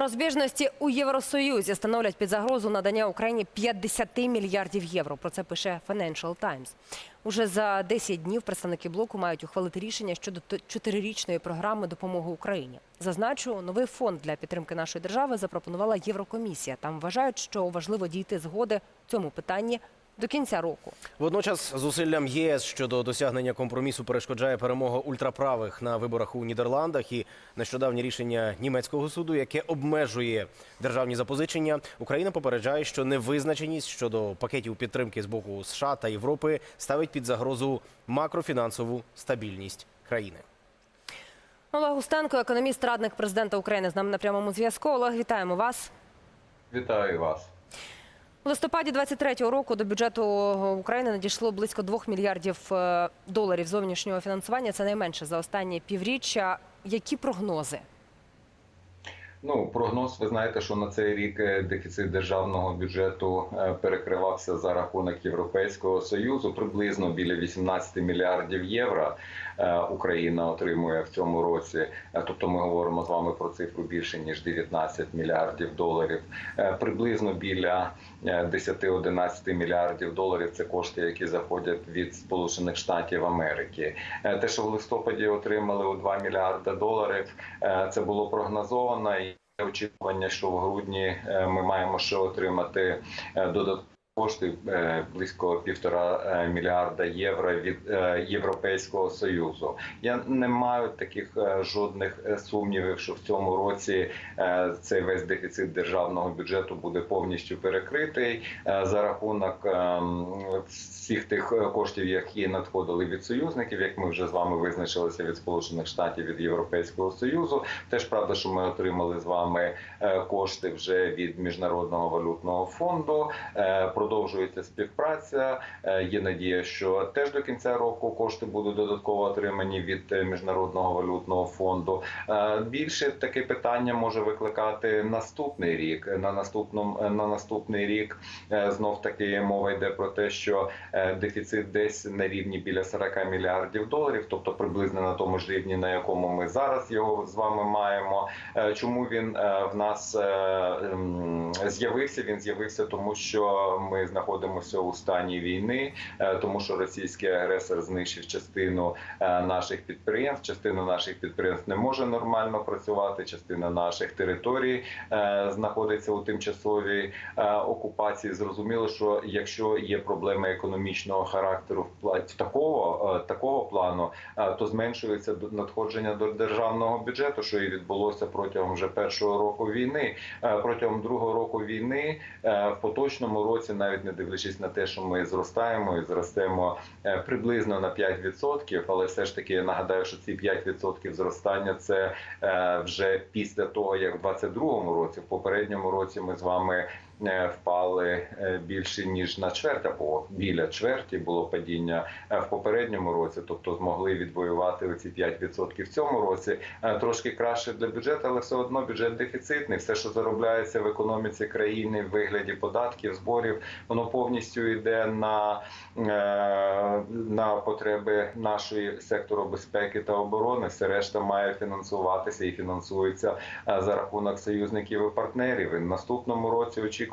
Розбіжності у Євросоюзі становлять під загрозу надання Україні 50 мільярдів євро. Про це пише Financial Times. Уже за 10 днів представники блоку мають ухвалити рішення щодо чотирирічної програми допомоги Україні. Зазначу, новий фонд для підтримки нашої держави запропонувала Єврокомісія. Там вважають, що важливо дійти згоди в цьому питанні до кінця року. Водночас зусиллям ЄС щодо досягнення компромісу перешкоджає перемога ультраправих на виборах у Нідерландах і нещодавнє рішення німецького суду, яке обмежує державні запозичення. Україна попереджає, що невизначеність щодо пакетів підтримки з боку США та Європи ставить під загрозу макрофінансову стабільність країни. Олег Устенко, економіст, радник президента України, з нами на прямому зв'язку. Олег, вітаємо вас. Вітаю вас. У листопаді 23-го року до бюджету України надійшло близько 2 мільярдів е, доларів зовнішнього фінансування. Це найменше за останні півріччя. Які прогнози? Ну, прогноз, ви знаєте, що на цей рік е, дефіцит державного бюджету е, перекривався за рахунок Європейського союзу. Приблизно біля 18 мільярдів євро е, Україна отримує в цьому році. Тобто, ми говоримо з вами про цифру більше ніж 19 мільярдів доларів. Приблизно біля е, 10-11 мільярдів доларів це кошти, які заходять від Сполучених Штатів Америки. Те, що в листопаді отримали у 2 мільярда доларів, це було прогнозовано. Очікування, що в грудні е, ми маємо ще отримати е, додаткові кошти е, близько півтора е, мільярда євро від е, Європейського союзу. Я не маю таких жодних сумнівів, що в цьому році цей весь дефіцит державного бюджету буде повністю перекритий за рахунок е, всіх тих коштів, які надходили від союзників, як ми вже з вами визначилися від Сполучених Штатів від Європейського союзу. Теж правда, що ми отримали з вами кошти вже від міжнародного валютного фонду. Продовжується співпраця. Е, Є надія, що теж до кінця року кошти будуть додатково отримані від е, міжнародного валютного фонду. Е, Більше таке питання може викликати наступний рік. На наступному на наступний рік знов таки мова йде про те, що дефіцит десь на рівні біля 40 мільярдів доларів, тобто приблизно на тому ж рівні, на якому ми зараз його з вами маємо. Чому він в нас ем, з'явився? Він з'явився тому, що ми знаходимося у стані війни, е, тому що російський агресор знищив частину е, наших підприємств. Частина наших підприємств не може нормально працювати. Частина наших територій е, знаходиться у тимчасовій окупації. Зрозуміло, що якщо є проблеми економічного характеру в такого, такого плану, то зменшується надходження до державного бюджету, що і відбулося протягом вже першого року війни. Протягом другого року війни в поточному році, навіть не дивлячись на те, що ми зростаємо і зростемо е, приблизно на 5%, але все ж таки я нагадаю, що ці 5% зростання це е, вже після того, як в 22-му році, в попередньому році ми з вами впали е, більше ніж на чверть, або біля чверті було падіння е, в попередньому році, тобто змогли відвоювати оці 5% в цьому році. Е, Трошки краще для бюджету, але все одно бюджет дефіцитний. Все, що заробляється в економіці країни в вигляді податків, зборів, воно повністю йде на, е, на потреби нашої сектору безпеки та оборони. Все решта має фінансуватися і фінансується е, за рахунок союзників і партнерів. І в наступному році очікується,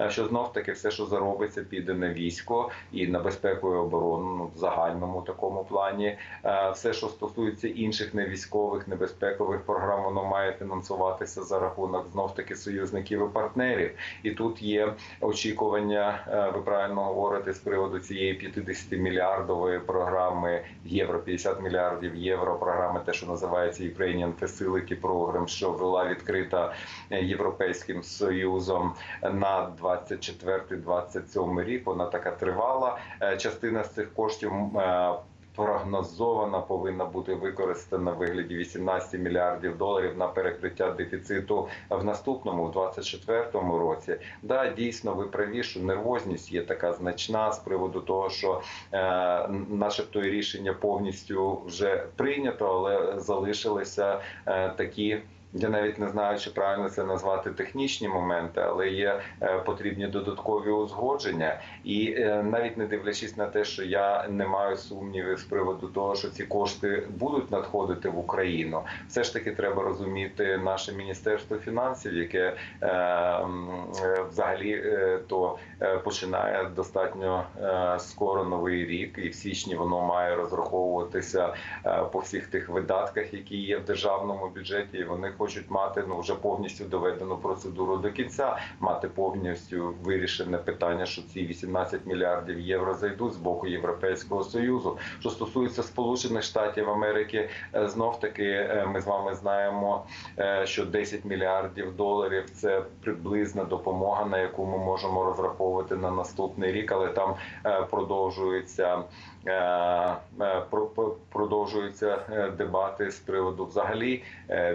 е, що знов таки все, що заробиться, піде на військо і на безпеку і оборону ну, в загальному такому плані. Е, Все, що стосується інших невійськових, небезпекових програм, воно має фінансуватися за рахунок знов таки союзників і партнерів. І тут є очікування. е, Ви правильно говорите з приводу цієї 50 мільярдової програми євро, 50 мільярдів євро. Програми, те, що називається Ukrainian Facility Program, що була відкрита Європейським Союзом на 24-27 рік. Вона така тривала. Е, Частина з цих коштів. е, Прогнозована повинна бути використана в вигляді 18 мільярдів доларів на перекриття дефіциту в наступному, в 24-му році. Да, дійсно, ви праві, що нервозність є така значна з приводу того, що е, начебто рішення повністю вже прийнято, але залишилися е, такі я навіть не знаю, чи правильно це назвати технічні моменти, але є е, потрібні додаткові узгодження. І е, навіть не дивлячись на те, що я не маю сумнівів з приводу того, що ці кошти будуть надходити в Україну, все ж таки треба розуміти наше міністерство фінансів, яке е, взагалі то починає достатньо скоро новий рік, і в січні воно має розраховуватися по всіх тих видатках, які є в державному бюджеті. І вони хочуть мати ну вже повністю доведену процедуру до кінця, мати повністю вирішене питання, що ці 18 мільярдів євро зайдуть з боку Європейського союзу. Що стосується Сполучених Штатів Америки, е, знов таки е, ми з вами знаємо, е, що 10 мільярдів доларів це приблизна допомога, на яку ми можемо розраховувати на наступний рік, але там продовжується. про- про- Продовжуються дебати з приводу взагалі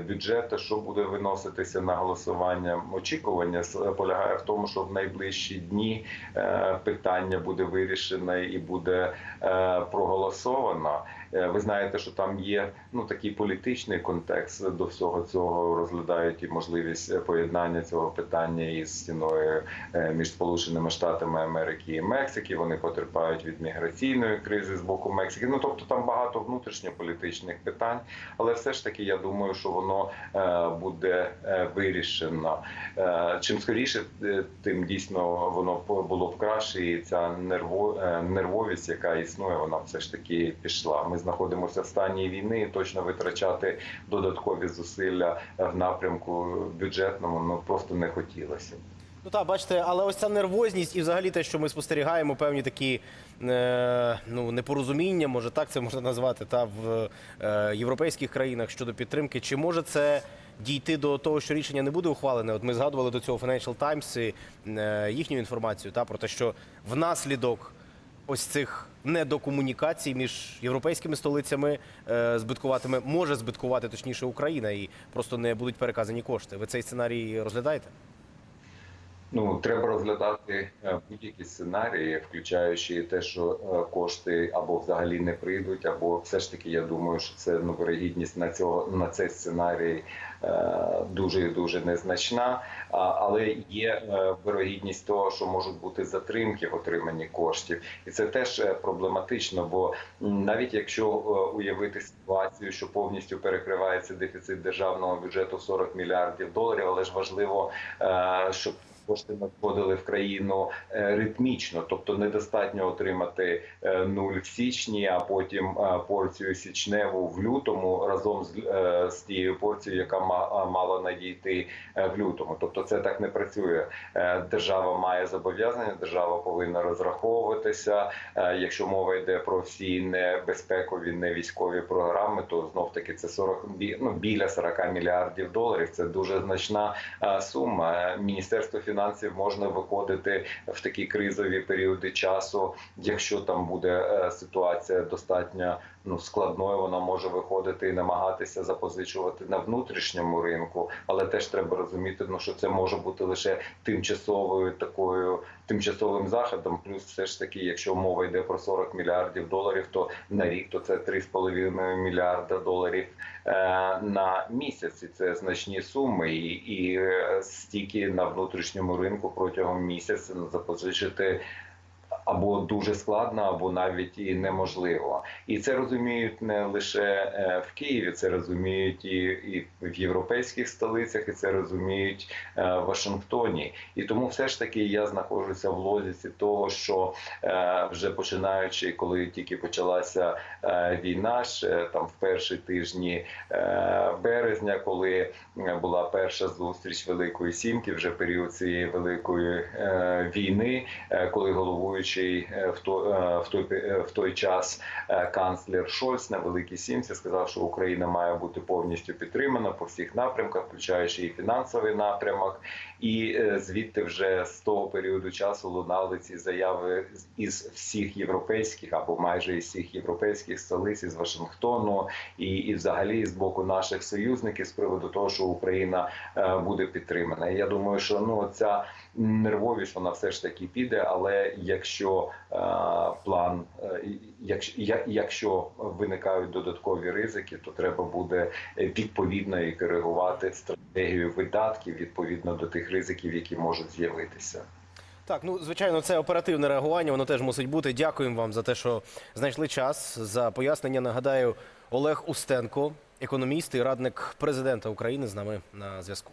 бюджету, що буде виноситися на голосування. Очікування полягає в тому, що в найближчі дні е, питання буде вирішене і буде е, проголосовано. Е, Ви знаєте, що там є ну такий політичний контекст до всього цього. Розглядають і можливість е, поєднання цього питання із стіною е, між Сполученими Штатами Америки і Мексики. Вони потерпають від міграційної кризи з боку Мексики. Ну тобто там багато внутрішньополітичних питань, але все ж таки я думаю, що воно буде вирішено. Чим скоріше, тим дійсно воно було б краще, і ця нервовість, яка існує, вона все ж таки пішла. Ми знаходимося в стані війни, точно витрачати додаткові зусилля в напрямку бюджетному ну просто не хотілося. Ну так, бачите, але ось ця нервозність і взагалі те, що ми спостерігаємо, певні такі е, ну, непорозуміння, може так це можна назвати, та в е, європейських країнах щодо підтримки. Чи може це дійти до того, що рішення не буде ухвалене? От ми згадували до цього Financial Times і, е, їхню інформацію та про те, що внаслідок ось цих недокомунікацій між європейськими столицями е, збиткуватиме, може збиткувати точніше Україна і просто не будуть переказані кошти. Ви цей сценарій розглядаєте? Ну треба розглядати е, будь-які сценарії, включаючи те, що е, кошти або взагалі не прийдуть, або все ж таки я думаю, що це ну вирогідність на цього на цей сценарій е, дуже дуже незначна. Але є вирогідність того, що можуть бути затримки в отриманні коштів, і це теж проблематично. Бо навіть якщо уявити ситуацію, що повністю перекривається дефіцит державного бюджету 40 мільярдів доларів, але ж важливо, щоб Кошти надходили в країну е, ритмічно, тобто недостатньо отримати е, нуль в січні, а потім е, порцію січневу в лютому разом з, з тією порцією, яка ма- мала надійти в лютому. Тобто, це так не працює. Держава має зобов'язання, держава повинна розраховуватися. Якщо мова йде про всі не безпекові, не військові програми, то знов таки це 40, бі- ну, біля 40 мільярдів доларів. Це дуже значна сума. Міністерство фінансів можна виходити в такі кризові періоди часу, якщо там буде е, ситуація достатньо ну складною, вона може виходити і намагатися запозичувати на внутрішньому ринку, але теж треба розуміти, ну що це може бути лише тимчасовою такою тимчасовим заходом. Плюс, все ж таки, якщо мова йде про 40 мільярдів доларів, то на рік то це 3,5 мільярда доларів е, на місяць. І це значні суми, і, і е, стільки на внутрішньому ринку протягом місяця запозичити. Або дуже складно, або навіть і неможливо, і це розуміють не лише е, в Києві, це розуміють і, і в європейських столицях, і це розуміють е, в Вашингтоні. І тому все ж таки я знаходжуся в логіці того, що е, вже починаючи, коли тільки почалася війна, ще там в перші тижні березня, коли була перша зустріч Великої Сімки, вже період цієї великої війни, коли головуючий е, в той, е, в той е, в той час канцлер Шольц на Великій Сімці сказав, що Україна має бути повністю підтримана по всіх напрямках, включаючи і фінансовий напрямок. І звідти вже з того періоду часу лунали ці заяви із всіх європейських або майже із всіх європейських столиць із Вашингтону і, і взагалі з боку наших союзників з приводу того, що Україна буде підтримана. І я думаю, що ну ця нервовість вона все ж таки піде. Але якщо якщо е, план, е, якщо, виникають додаткові ризики, то треба буде е, відповідно і коригувати стратегію видатків відповідно до тих ризиків, які можуть з'явитися. Так, ну звичайно, це оперативне реагування. Воно теж мусить бути. Дякуємо вам за те, що знайшли час за пояснення. Нагадаю, Олег Устенко, економіст і радник президента України, з нами на зв'язку.